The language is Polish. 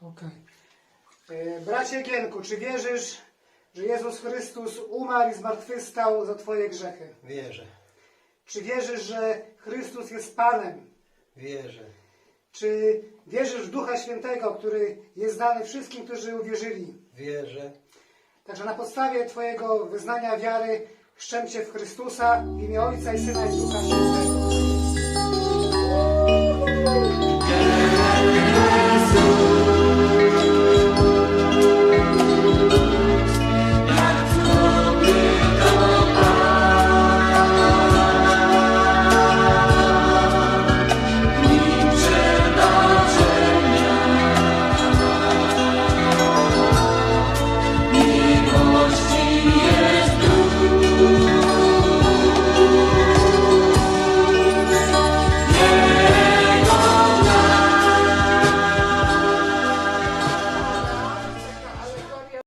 Okej. E, Bracie Gienku, czy wierzysz, że Jezus Chrystus umarł i zmartwychwstał za Twoje grzechy? Wierzę, Czy wierzysz, że Chrystus jest Panem? wierzę, Czy wierzysz w Ducha Świętego, który jest dany wszystkim, którzy uwierzyli? wierzę, Także na podstawie Twojego wyznania wiary chrzczę Cię w Chrystusa w imię Ojca i Syna i Ducha Świętego.